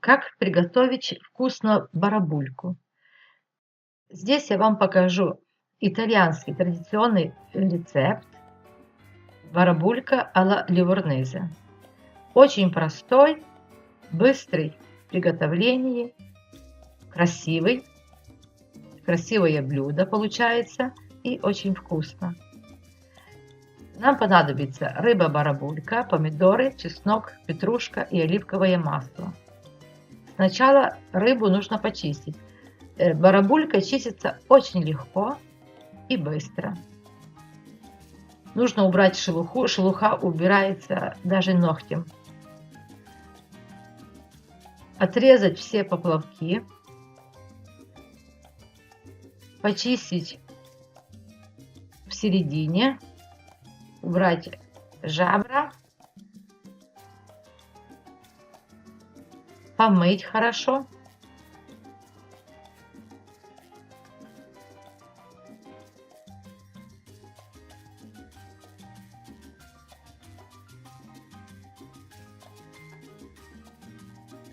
Как приготовить вкусно барабульку? Здесь я вам покажу итальянский традиционный рецепт барабулька алла ливорнезе. Очень простой, быстрый в приготовлении, красивый, красивое блюдо получается и очень вкусно. Нам понадобится рыба-барабулька, помидоры, чеснок, петрушка и оливковое масло. Сначала рыбу нужно почистить. Э, барабулька чистится очень легко и быстро. Нужно убрать шелуху. Шелуха убирается даже ногтем. Отрезать все поплавки. Почистить в середине. Убрать жабра помыть хорошо.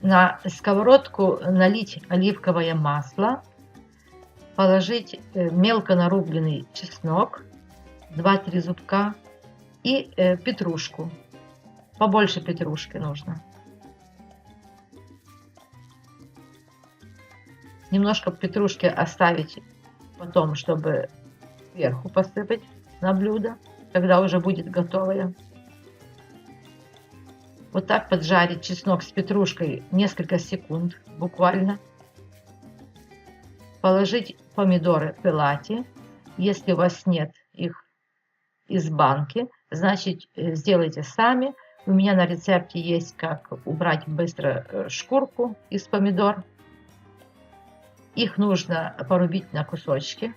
На сковородку налить оливковое масло, положить э, мелко нарубленный чеснок, 2-3 зубка и э, петрушку. Побольше петрушки нужно. Немножко петрушки оставить потом, чтобы сверху посыпать на блюдо, когда уже будет готовое. Вот так поджарить чеснок с петрушкой несколько секунд буквально. Положить помидоры пилати. Если у вас нет их из банки, значит э, сделайте сами. У меня на рецепте есть, как убрать быстро э, шкурку из помидор. Их нужно порубить на кусочки.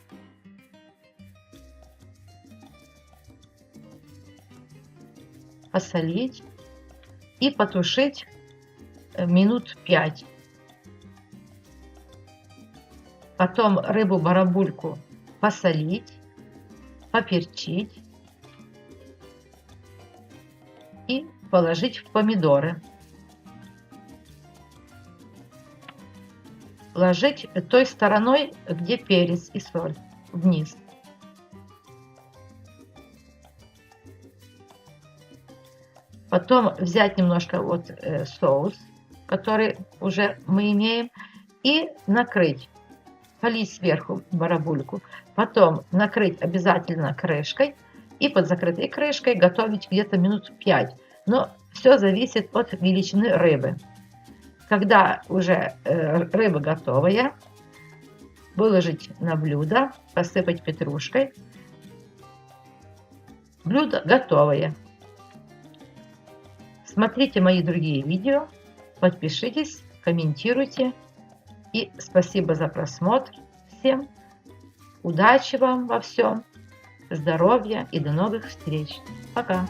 Посолить и потушить э, минут 5. Потом рыбу-барабульку посолить, поперчить и положить в помидоры. ложить той стороной, где перец и соль, вниз. Потом взять немножко вот э, соус, который уже мы имеем, и накрыть. Полить сверху барабульку. Потом накрыть обязательно крышкой. И под закрытой крышкой готовить где-то минут 5. Но все зависит от величины рыбы. Когда уже э, рыба готовая, выложить на блюдо, посыпать петрушкой. Блюдо готовое. Смотрите мои другие видео, подпишитесь, комментируйте. И спасибо за просмотр. Всем удачи вам во всем, здоровья и до новых встреч. Пока!